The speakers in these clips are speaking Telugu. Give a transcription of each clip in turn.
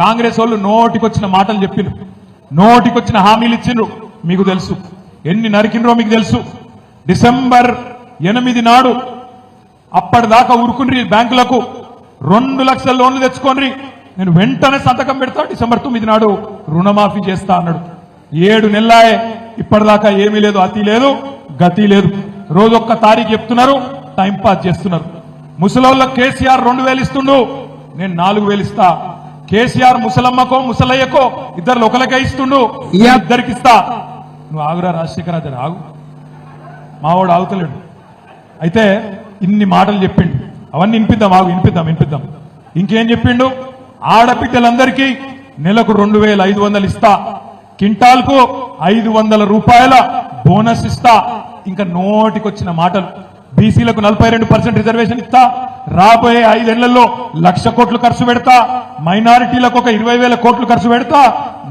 కాంగ్రెస్ వాళ్ళు నోటికొచ్చిన మాటలు చెప్పిండ్రు నోటికొచ్చిన హామీలు ఇచ్చిండ్రు. మీకు తెలుసు. ఎన్ని నరికిండ్రో మీకు తెలుసు. డిసెంబర్ ఎనిమిది నాడు అప్పటిదాకా ఉరుకుండ్రి బ్యాంకులకు రెండు లక్షల లోన్లు తెచ్చుకోండి నేను వెంటనే సంతకం పెడతా డిసెంబర్ తొమ్మిది నాడు రుణమాఫీ చేస్తా అన్నాడు. ఏడు నెలలాయే ఇప్పటిదాకా ఏమీ లేదు అతి లేదు గతి లేదు. రోజొక్క తారీఖు చెప్తున్నారు టైంపాస్ చేస్తున్నారు. ముసలోళ్ళ కేసీఆర్ రెండు వేలు ఇస్తుండు నేను నాలుగు వేలు ఇస్తా. కేసీఆర్ ముసలమ్మకో ముసలయ్యకో ఇద్దరు ఒకరికే ఇస్తుండు. ఇద్దరికి ఇస్తా. నువ్వు ఆగురా రాజశేఖర్ ఆగు. మావాడు ఆగుతలేడు. అయితే ఇన్ని మాటలు చెప్పిండు. అవన్నీ వినిపిద్దాం ఆగు వినిపిద్దాం వినిపిద్దాం. ఇంకేం చెప్పిండు? ఆడపిల్లలందరికీ నెలకు రెండు వేల ఐదు వందలు ఇస్తా. కింటాల్కు ఐదు వందల రూపాయల బోనస్ ఇస్తా. ఇంకా నోటికొచ్చిన మాటలు. బీసీలకు నలభై రెండు పర్సెంట్ రిజర్వేషన్ ఇస్తా. రాబోయే ఐదేళ్ళలో లక్ష కోట్లు ఖర్చు పెడతా. మైనారిటీలకు ఒక ఇరవై వేల కోట్లు ఖర్చు పెడతా.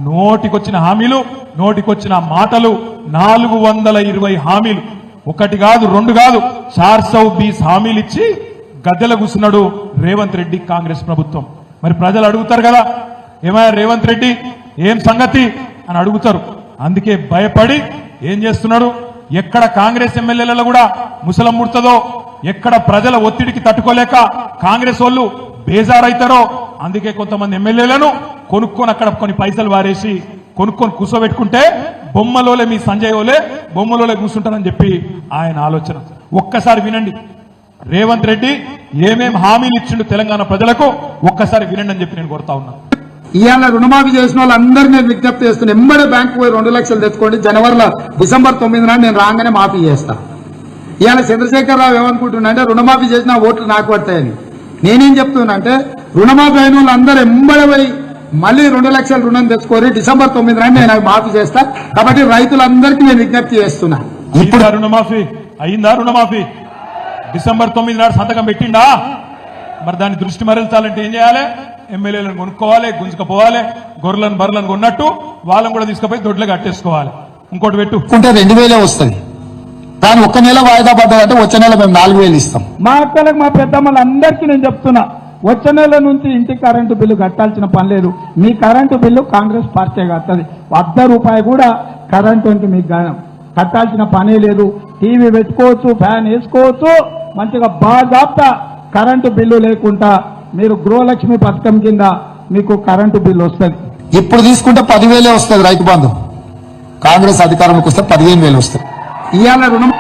నోటికొచ్చిన హామీలు నోటికొచ్చిన మాటలు నాలుగు వందల ఇరవై హామీలు. ఒకటి కాదు రెండు కాదు చార్ సౌ బీస్ హామీలు ఇచ్చి గద్దెల కూర్చున్నాడు రేవంత్ రెడ్డి కాంగ్రెస్ ప్రభుత్వం. మరి ప్రజలు అడుగుతారు కదా ఏమయ్యా రేవంత్ రెడ్డి ఏం సంగతి అని అడుగుతారు. అందుకే భయపడి ఏం చేస్తున్నాడు? ఎక్కడ కాంగ్రెస్ ఎమ్మెల్యేలలో కూడా ముసలం ముడుతుందో ఎక్కడ ప్రజల ఒత్తిడికి తట్టుకోలేక కాంగ్రెస్ వాళ్ళు బేజారైతారో అందుకే కొంతమంది ఎమ్మెల్యేలను కొనుక్కొని అక్కడ కొన్ని పైసలు వారేసి కొనుక్కొని కూర్చోబెట్టుకుంటే బొమ్మలోలే మీ సంజయ్ ఓలే బొమ్మలోలే కూర్చుంటారని చెప్పి ఆయన ఆలోచన. ఒక్కసారి వినండి. రేవంత్ రెడ్డి ఏమేం హామీలు ఇచ్చిండు తెలంగాణ ప్రజలకు ఒక్కసారి వినండి అని చెప్పి నేను కోరుతా ఉన్నా. ఇవాళ రుణమాఫీ చేసిన వాళ్ళందరూ నేను విజ్ఞప్తి చేస్తున్నాను ఎంబడే బ్యాంకు పోయి రెండు లక్షలు తెచ్చుకోండి జనవరిలో డిసెంబర్ తొమ్మిది నాడు నేను రాగానే మాఫీ చేస్తాను ఇవాళ చంద్రశేఖర్ రావు ఏమనుకుంటున్నా అంటే రుణమాఫీ చేసిన ఓట్లు నాకు పడతాయని. నేనేం చెప్తున్నా అంటే రుణమాఫీ అయిన వాళ్ళందరూ ఎంబడే పోయి మళ్ళీ రెండు లక్షల రుణం తెచ్చుకోరి డిసెంబర్ తొమ్మిది నాడు నేను మాఫీ చేస్తా. కాబట్టి రైతులందరికీ నేను విజ్ఞప్తి చేస్తున్నా. ఇప్పుడు రుణమాఫీ? అయిందా రుణమాఫీ? డిసెంబర్ తొమ్మిది నాడు సంతకం పెట్టిండా? మరి దాని దృష్టి మరల్చాలంటే ఏం చేయాలి? ఎమ్మెల్యేలను కొనుక్కోవాలి గుంజుకపోవాలి గొర్రెలను బర్రెలను కొన్నట్టు వాళ్ళని కూడా తీసుకుపోయి దొడ్లు కట్టేసుకోవాలి. ఇంకోటి పెట్టు. ఉంటే రెండు వేలే వస్తుంది దాని ఒక్క నెల వాయిదా పడ్డదంటే వచ్చే నెల మేము నాలుగు వేలు ఇస్తాం. మా అక్కలకు మా పెద్దమ్మలందరికీ నేను చెప్తున్నా వచ్చే నెల నుంచి ఇంటి కరెంటు బిల్లు కట్టాల్సిన పని లేదు. మీ కరెంటు బిల్లు కాంగ్రెస్ పార్టీ కట్టది వద్ద రూపాయి కూడా కరెంటు అంటే మీకు కట్టాల్సిన పనే లేదు. టీవీ పెట్టుకోవచ్చు ఫ్యాన్ వేసుకోవచ్చు మంచిగా బాగా కరెంటు బిల్లు లేకుండా మీరు గృహలక్ష్మి పథకం కింద మీకు కరెంటు బిల్లు వస్తుంది. ఇప్పుడు తీసుకుంటే పదివేలే వస్తుంది రైతు బంధు. కాంగ్రెస్ అధికారంలోకి వస్తే పదిహేను వేలు వస్తుంది. ఇవాళ రుణం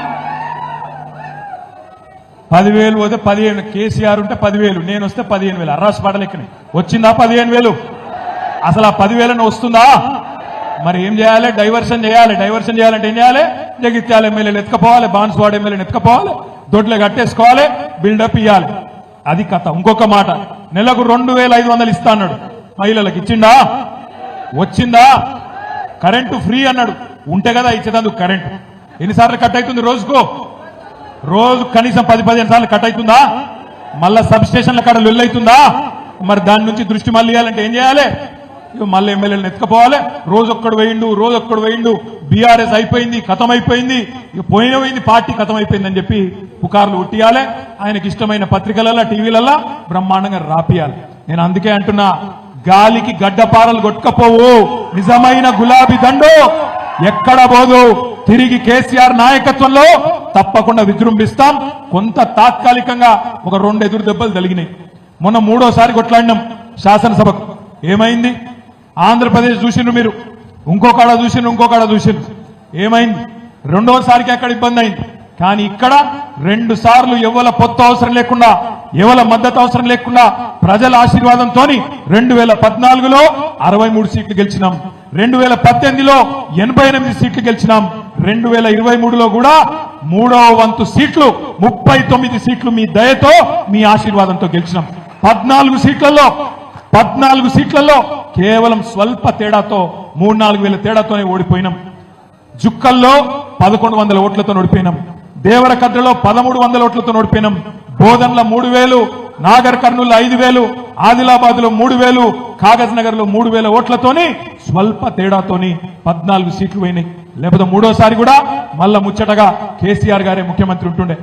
పదివేలు పోతే పదిహేను కేసీఆర్ ఉంటే పదివేలు నేను వస్తే పదిహేను వేలు. అర్రాస్ పాటలెక్కని వచ్చిందా పదిహేను వేలు? అసలు ఆ పదివేలను వస్తుందా? మరి ఏం చేయాలి? డైవర్షన్ చేయాలి. డైవర్షన్ చేయాలంటే ఏం చేయాలి? జగిత్యాల ఎమ్మెల్యేలు ఎత్తుకపోవాలి బాన్స్వాడ ఎమ్మెల్యేలు ఎత్తుకపోవాలి దొడ్లు కట్టేసుకోవాలి బిల్డప్ ఇవ్వాలి అది కథ. ఇంకొక మాట. నెలకు రెండు వేల ఐదు వందలు ఇస్తా అన్నాడు. మహిళలకు ఇచ్చిండా వచ్చిందా? కరెంటు ఫ్రీ అన్నాడు. ఉంటే కదా ఇచ్చేదందుకు కరెంటు. ఎన్నిసార్లు కట్ అవుతుంది రోజుకో? రోజు కనీసం పది పదిహేను సార్లు కట్ అవుతుందా? మళ్ళా సబ్ స్టేషన్ల కాడ అవుతుందా? మరి దాని నుంచి దృష్టి మళ్ళీ ఇవ్వాలంటే ఏం చేయాలి? ఇక మళ్ళీ ఎమ్మెల్యేలను ఎత్తుకపోవాలి. రోజు ఒక్కడు వేయిండు రోజు ఒక్కడు వేయిండు. బీఆర్ఎస్ అయిపోయింది కథం అయిపోయింది ఇక పోయిన పోయింది పార్టీ కథం అయిపోయింది అని చెప్పి పుకార్లు ఉట్టియాలి. ఆయనకి ఇష్టమైన పత్రికలలో టీవీలలో బ్రహ్మాండంగా రాపియాలి. నేను అందుకే అంటున్నా గాలికి గడ్డపారలు కొట్టుకపోవు. నిజమైన గులాబీ దండు. ఎక్కడ పోదు? తిరిగి కేసీఆర్ నాయకత్వంలో తప్పకుండా విజృంభిస్తాం. కొంత తాత్కాలికంగా ఒక రెండు ఎదురు దెబ్బలు తగిలినాయి. మొన్న మూడోసారి కొట్లాడినాం శాసనసభకు. ఏమైంది? ఆంధ్రప్రదేశ్ చూసిండ్రు మీరు. ఇంకొకడ చూసిండ్రు ఇంకొకడ చూసిండ్రు. ఏమైంది? రెండోసారికి అక్కడ ఇబ్బంది అయింది? కానీ ఇక్కడ రెండు సార్లు ఎవల పొత్తు అవసరం లేకుండా ఎవల మద్దతు అవసరం లేకుండా ప్రజల ఆశీర్వాదంతో రెండు వేల పద్నాలుగులో అరవై మూడు సీట్లు గెలిచినాం. రెండు వేల పద్దెనిమిదిలో ఎనభై ఎనిమిది సీట్లు గెలిచినాం. రెండు వేల ఇరవై మూడులో కూడా మూడవ వంతు సీట్లు ముప్పై తొమ్మిది సీట్లు మీ దయతో మీ ఆశీర్వాదంతో గెలిచినాం. పద్నాలుగు సీట్లలో పద్నాలుగు సీట్లలో కేవలం స్వల్ప తేడాతో మూడు నాలుగు వేల తేడాతోనే ఓడిపోయినాం. జుక్కల్లో పదకొండు వందల ఓట్లతో ఓడిపోయినాం. దేవరకద్రలో పదమూడు వందల ఓట్లతో ఓడిపోయినాం. బోధన్ల మూడు వేలు నాగర్ కర్నూలు ఐదు వేలు ఆదిలాబాద్లో మూడు వేలు కాగజ్ నగర్లో మూడు వేల ఓట్లతోని స్వల్ప తేడాతోని పద్నాలుగు సీట్లు పోయినాయి. లేకపోతే మూడోసారి కూడా మళ్ళా ముచ్చటగా కేసీఆర్ గారే ముఖ్యమంత్రి ఉంటుండే.